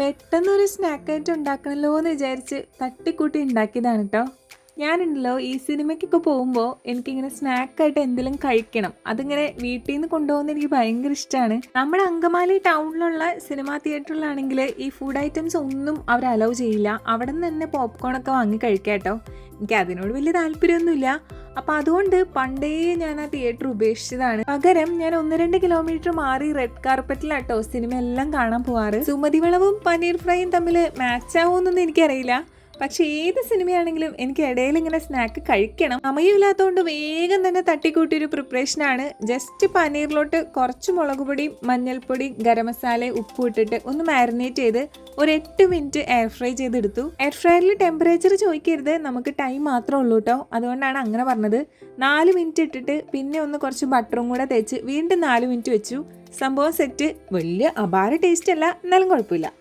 പെട്ടെന്നൊരു snack item ഉണ്ടാക്കണല്ലോ എന്ന് വിചാരിച്ച് തട്ടിക്കൂട്ടി ഉണ്ടാക്കിയതാണ് കേട്ടോ ഞാനുണ്ടല്ലോ ഈ സിനിമയ്ക്കൊക്കെ പോകുമ്പോൾ എനിക്കിങ്ങനെ സ്നാക്കായിട്ട് എന്തെങ്കിലും കഴിക്കണം. അതിങ്ങനെ വീട്ടിൽ നിന്ന് കൊണ്ടുപോകുന്ന എനിക്ക് ഭയങ്കര ഇഷ്ടമാണ് നമ്മുടെ അങ്കമാലി ടൗണിലുള്ള സിനിമാ തിയേറ്ററിലാണെങ്കിൽ ഈ ഫുഡ് ഐറ്റംസ് ഒന്നും അവർ അലൗ ചെയ്യില്ല. അവിടെ നിന്ന് തന്നെ പോപ്കോൺ ഒക്കെ വാങ്ങി കഴിക്കാം കേട്ടോ എനിക്ക് അതിനോട് വലിയ താല്പര്യമൊന്നുമില്ല. അപ്പം അതുകൊണ്ട് പണ്ടേ ഞാൻ ആ തിയേറ്റർ ഉപേക്ഷിച്ചതാണ്. പകരം ഞാൻ ഒന്ന് രണ്ട് കിലോമീറ്റർ മാറി റെഡ് കാർപ്പറ്റിലാട്ടോ സിനിമ എല്ലാം കാണാൻ പോവാറ്. സുമതി വളവും പനീർ ഫ്രൈയും തമ്മിൽ മാച്ച് ആവുമെന്നൊന്നും എനിക്കറിയില്ല. പക്ഷെ ഏത് സിനിമയാണെങ്കിലും എനിക്ക് ഇടയിൽ ഇങ്ങനെ സ്നാക്ക് കഴിക്കണം. സമയമില്ലാത്തതുകൊണ്ട് വേഗം തന്നെ തട്ടിക്കൂട്ടിയൊരു പ്രിപ്പറേഷനാണ് ജസ്റ്റ് പനീറിലോട്ട് കുറച്ച് മുളക് പൊടി മഞ്ഞൾപ്പൊടി ഗരം മസാല ഉപ്പ് ഇട്ടിട്ട് ഒന്ന് മാരിനേറ്റ് ചെയ്ത് ഒരു എട്ട് മിനിറ്റ് എയർ ഫ്രൈ ചെയ്തെടുത്തു. എയർ ഫ്രൈയറിൽ ടെമ്പറേച്ചർ ചോദിക്കരുത്. നമുക്ക് ടൈം മാത്രമേ ഉള്ളൂ കേട്ടോ അതുകൊണ്ടാണ് അങ്ങനെ പറഞ്ഞത്. നാല് മിനിറ്റ് ഇട്ടിട്ട് പിന്നെ ഒന്ന് കുറച്ച് ബട്ടറും കൂടെ തേച്ച് വീണ്ടും നാല് മിനിറ്റ് വെച്ചു. സംഭവം സെറ്റ് വലിയ അപാര ടേസ്റ്റ് അല്ല. എന്നാലും കുഴപ്പമില്ല.